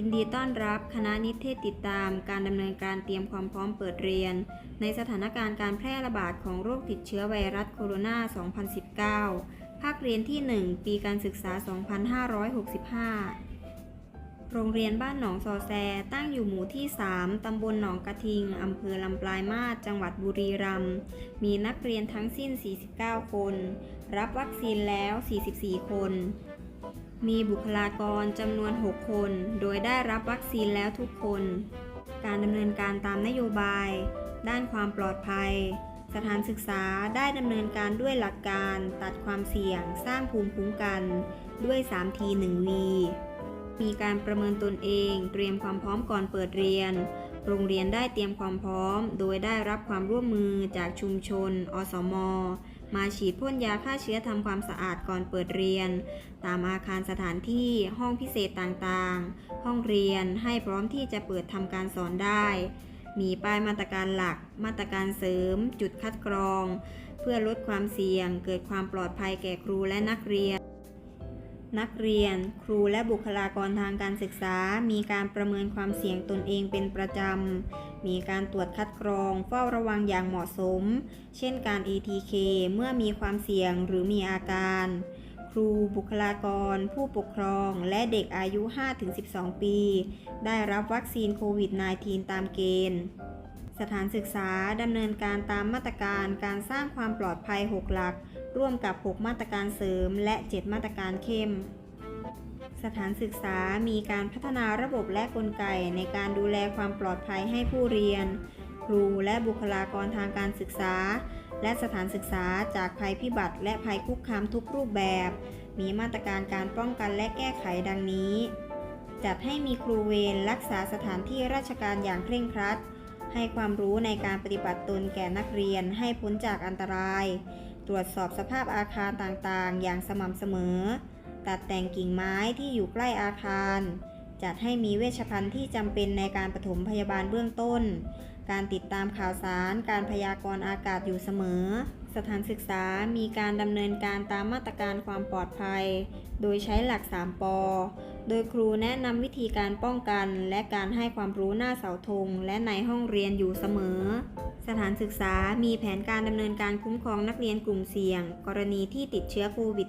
ยินดีต้อนรับคณะนิเทศติดตามการดำเนินการเตรียมความพร้อมเปิดเรียน ในสถานการณ์การแพร่ระบาดของโรคติดเชื้อไวรัสโคโรนา 2019 ภาคเรียนที่ 1 ปีการศึกษา 2565 โรงเรียนบ้านหนองซอแซ ตั้งอยู่หมู่ที่ 3 ตำบลหนองกระทิง อำเภอลำปลายมาศจังหวัดบุรีรัมย์ มีนักเรียนทั้งสิ้น 49 คน รับวัคซีนแล้ว 44 คน มีบุคลากรจำนวน 6 คน โดยได้รับวัคซีนแล้วทุกคน การดำเนินการตามนโยบาย ด้านความปลอดภัย สถานศึกษาได้ดำเนินการด้วยหลักการตัดความเสี่ยงสร้างภูมิคุ้มกันด้วย3ที1วีมีการประเมินตนเอง เตรียมความพร้อมก่อนเปิดเรียน โรงเรียนได้เตรียมความพร้อม โดยได้รับความร่วมมือจากชุมชน อสม มาฉีดพ่นยาฆ่าเชื้อทำความสะอาดก่อนเปิดเรียน ตามอาคารสถานที่ห้องพิเศษต่างๆ ห้องเรียนให้พร้อมที่จะเปิดทำการสอนได้ มีป้ายมาตรการหลัก มาตรการเสริม จุดคัดกรอง เพื่อลดความเสี่ยง เกิดความปลอดภัยแก่ครูและนักเรียน นักเรียน ครูและบุคลากรทางการศึกษา มีการประเมินความเสี่ยงตนเองเป็นประจำ มีการตรวจคัดกรอง เฝ้าระวังอย่างเหมาะสม เช่นการ ATK เมื่อมีความเสี่ยงหรือมีอาการ ครูบุคลากร ผู้ปกครอง และเด็กอายุ 5-12 ปี ได้รับวัคซีนโควิด -19 ตามเกณฑ์สถานศึกษาดำเนินการตามมาตรการการสร้างความปลอดภัย 6 หลัก ร่วมกับ 6 มาตรการเสริม และ 7 มาตรการเข้ม สถานศึกษามีการพัฒนาระบบและกลไกในการดูแลความปลอดภัยให้ผู้เรียน ครูและบุคลากรทางการศึกษา และสถานศึกษาจากภัยพิบัติ และภัยคุกคามทุกรูปแบบ มีมาตรการการป้องกันและแก้ไขดังนี้ จัดให้มีครูเวรรักษาสถานที่ราชการอย่างเคร่งครัดให้ความรู้ในการปฏิบัติตนแก่นักเรียนให้พ้นจากอันตราย ตรวจสอบสภาพอาคารต่างๆ อย่างสม่ำเสมอ ตัดแต่งกิ่งไม้ที่อยู่ใกล้อาคาร จัดให้มีเวชภัณฑ์ที่จำเป็นในการปฐมพยาบาลเบื้องต้น การติดตามข่าวสาร การพยากรณ์อากาศอยู่เสมอ สถานศึกษามีการดำเนินการตามมาตรการความปลอดภัย โดยใช้หลัก 3ปอโดยครูแนะนำวิธีการป้องกัน และการให้ความรู้หน้าเสาธงและในห้องเรียนอยู่เสมอ สถานศึกษามีแผนการดำเนินการคุ้มครองนักเรียนกลุ่มเสี่ยง กรณีที่ติดเชื้อโควิด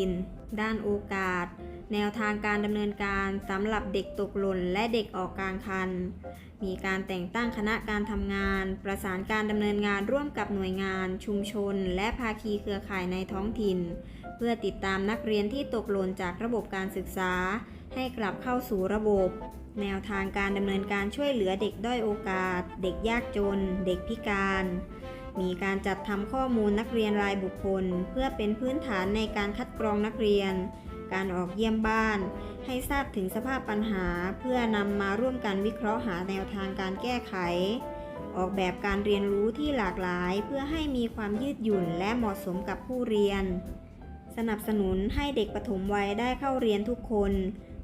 -19 ด้านโอกาส แนวทางการดำเนินการสำหรับเด็กตกหล่นและเด็กออกกลางคัน มีการแต่งตั้งคณะการทำงาน ประสานการดำเนินงานร่วมกับหน่วยงาน ชุมชน และภาคีเครือข่ายในท้องถิ่น เพื่อติดตามนักเรียนที่ตกหล่นจากระบบการศึกษา ให้กลับเข้าสู่ระบบ แนวทางการดำเนินการช่วยเหลือเด็กด้อยโอกาส เด็กยากจน เด็กพิการ มีการจัดทำข้อมูลนักเรียนรายบุคคล เพื่อเป็นพื้นฐานในการคัดกรองนักเรียน การออกเยี่ยมบ้าน ให้ทราบถึงสภาพปัญหา เพื่อนำมาร่วมกันวิเคราะห์หาแนวทางการแก้ไข ออกแบบการเรียนรู้ที่หลากหลาย เพื่อให้มีความยืดหยุ่นและเหมาะสมกับผู้เรียน สนับสนุนให้เด็กปฐมวัยได้เข้าเรียนทุกคน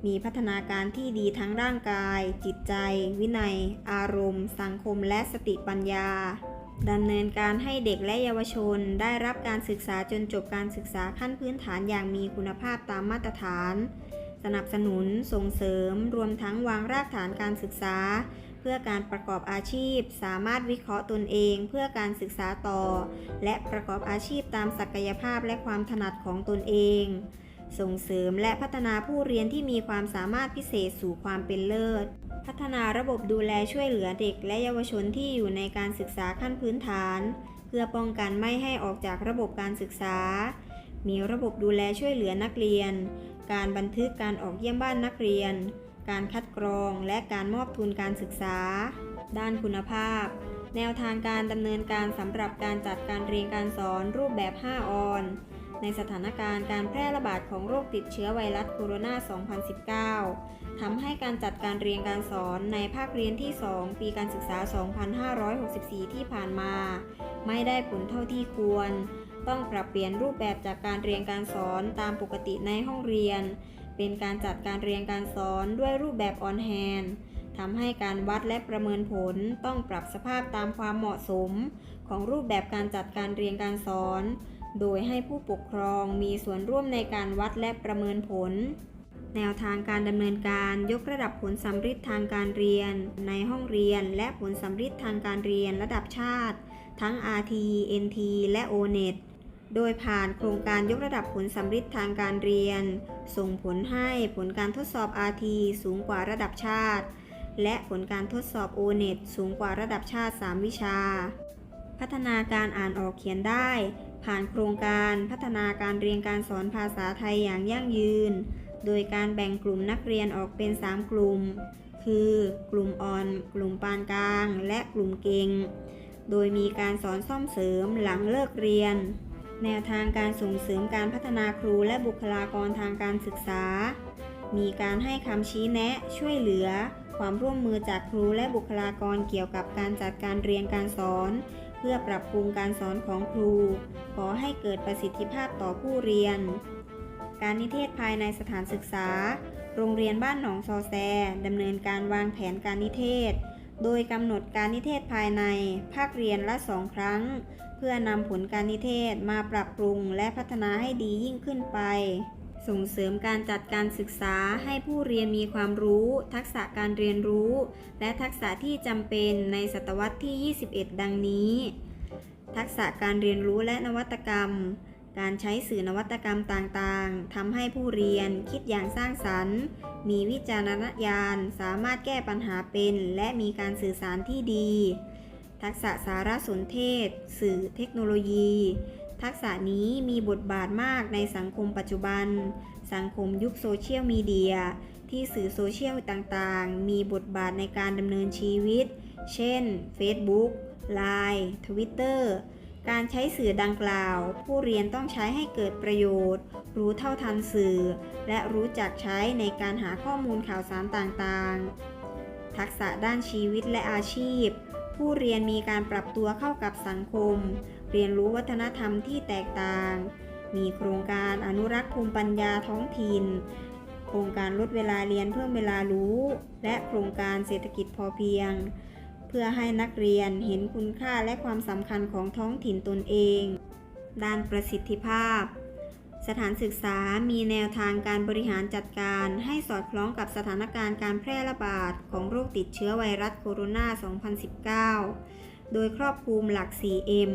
มีพัฒนาการที่ดีทั้งร่างกาย จิตใจ วินัย อารมณ์ สังคม และสติปัญญา ดำเนินการให้เด็กและเยาวชน ได้รับการศึกษาจนจบการศึกษาขั้นพื้นฐานอย่างมีคุณภาพตามมาตรฐาน สนับสนุน ส่งเสริม รวมทั้งวางรากฐานการศึกษา เพื่อการประกอบอาชีพ สามารถวิเคราะห์ตนเอง เพื่อการศึกษาต่อ และประกอบอาชีพตามศักยภาพและความถนัดของตนเอง ส่งเสริมและพัฒนาผู้เรียนที่มีความสามารถพิเศษสู่ความเป็นเลิศ พัฒนาระบบดูแลช่วยเหลือเด็กและเยาวชนที่อยู่ในการศึกษาขั้นพื้นฐาน เพื่อป้องกันไม่ให้ออกจากระบบการศึกษา มีระบบดูแลช่วยเหลือนักเรียน การบันทึกการออกเยี่ยมบ้านนักเรียน การคัดกรองและการมอบทุนการศึกษา ด้านคุณภาพ แนวทางการดำเนินการสำหรับการจัดการเรียนการสอนรูปแบบ 5 ออน ในสถานการณ์การแพร่ระบาดของโรคติดเชื้อไวรัสโคโรนา 2019 ทำให้การจัดการเรียนการสอนในภาคเรียนที่ 2 ปีการศึกษา 2564 ที่ผ่านมา ไม่ได้ผลเท่าที่ควร ต้องปรับเปลี่ยนรูปแบบจากการเรียนการสอนตามปกติในห้องเรียน เป็นการจัดการเรียนการสอนด้วยรูปแบบออนแฮนทำให้การวัดและประเมินผลต้องปรับสภาพตามความเหมาะสม ของรูปแบบการจัดการเรียนการสอน โดยให้ผู้ปกครองมีส่วนร่วมในการวัดและประเมินผล แนวทางการดำเนินการยกระดับผลสัมฤทธิ์ทางการเรียน ในห้องเรียน และผลสัมฤทธิ์ทางการเรียนระดับชาติ ทั้ง RT NT และ ONET โดยผ่านโครงการยกระดับผลสัมฤทธิ์ทางการเรียน ส่งผลให้ผลการทดสอบ RT สูงกว่าระดับชาติ และผลการทดสอบ ONET สูงกว่าระดับชาติ 3 วิชา พัฒนาการอ่านออกเขียนได้ ผ่านโครงการพัฒนาการเรียนการสอนภาษาไทยอย่างยั่งยืน โดยการแบ่งกลุ่มนักเรียนออกเป็น 3 กลุ่ม คือกลุ่มอ่อน กลุ่มปานกลาง และกลุ่มเก่ง โดยมีการสอนซ่อมเสริมหลังเลิกเรียน แนวทางการส่งเสริมการพัฒนาครูและบุคลากรทางการศึกษา มีการให้คำชี้แนะช่วยเหลือ ความร่วมมือจากครูและบุคลากรเกี่ยวกับการจัดการเรียนการสอน เพื่อปรับปรุงการสอนของครู ขอให้เกิดประสิทธิภาพต่อผู้เรียน การนิเทศภายในสถานศึกษา โรงเรียนบ้านหนองซอแซดำเนินการวางแผนการนิเทศ โดยกำหนดการนิเทศภายใน ภาคเรียนละสองครั้ง เพื่อนำผลการนิเทศมาปรับปรุงและพัฒนาให้ดียิ่งขึ้นไป ส่งเสริมการจัดการศึกษาให้ผู้เรียนมีความรู้ ทักษะการเรียนรู้ และทักษะที่จำเป็นในศตวรรษที่ 21 ดังนี้ ทักษะการเรียนรู้และนวัตกรรม การใช้สื่อนวัตกรรมต่างๆทำให้ผู้เรียนคิดอย่างสร้างสรรค์ มีวิจารณญาณ สามารถแก้ปัญหาเป็น และมีการสื่อสารที่ดี ทักษะสารสนเทศ สื่อเทคโนโลยี ทักษะนี้มีบทบาทมากในสังคมปัจจุบัน สังคมยุคโซเชียลมีเดีย ที่สื่อโซเชียลต่างๆ มีบทบาทในการดำเนินชีวิต เช่น Facebook Line Twitter การใช้สื่อดังกล่าว ผู้เรียนต้องใช้ให้เกิดประโยชน์ รู้เท่าทันสื่อ และรู้จักใช้ในการหาข้อมูลข่าวสารต่างๆ ทักษะด้านชีวิตและอาชีพ ผู้เรียนมีการปรับตัวเข้ากับสังคม เรียนรู้วัฒนธรรมที่แตกต่าง มีโครงการอนุรักษ์ภูมิปัญญาท้องถิ่น โครงการลดเวลาเรียนเพิ่มเวลารู้ และโครงการเศรษฐกิจพอเพียง เพื่อให้นักเรียนเห็นคุณค่าและความสำคัญของท้องถิ่นตนเอง ด้านประสิทธิภาพสถานศึกษามีแนวทางการบริหารจัดการให้สอดคล้องกับสถานการณ์การแพร่ระบาดของโรคติดเชื้อไวรัสโคโรนา 2019 โดยครอบคลุมหลัก 4M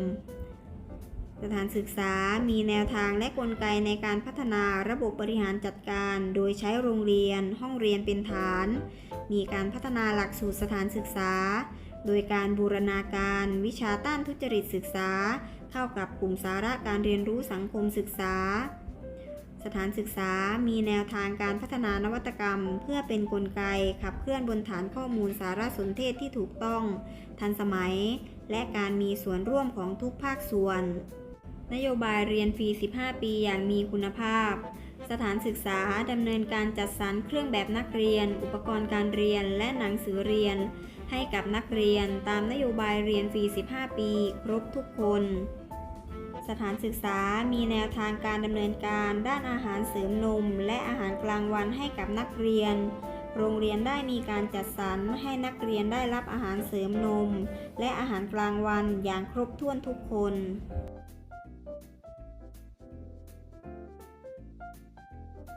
สถานศึกษามีแนวทางและกลไกในการพัฒนาระบบบริหารจัดการ โดยใช้โรงเรียน ห้องเรียนเป็นฐาน มีการพัฒนาหลักสูตรสถานศึกษา โดยการบูรณาการวิชาต้านทุจริตศึกษา เข้ากับกลุ่มสาระการเรียนรู้สังคมศึกษา สถานศึกษามีแนวทางการพัฒนานวัตกรรม เพื่อเป็นนกลไกขับเคลื่อนบนฐานข้อมูลสารสนเทศที่ถูกต้อง ทันสมัย และการมีส่วนร่วมของทุกภาคส่วน นโยบายเรียนฟรี 15 ปีอย่างมีคุณภาพ สถานศึกษาดำเนินการจัดสรรเครื่องแบบนักเรียน อุปกรณ์การเรียน และหนังสือเรียน ให้กับนักเรียนตามนโยบายเรียนฟรี 15 ปี ครบทุกคน สถานศึกษามีแนวทางการดำเนินการด้านอาหารเสริมนม และอาหารกลางวันให้กับนักเรียนโรงเรียนได้มีการจัดสรรให้นักเรียนได้รับอาหารเสริมนม และอาหารกลางวันอย่างครบถ้วนทุกคน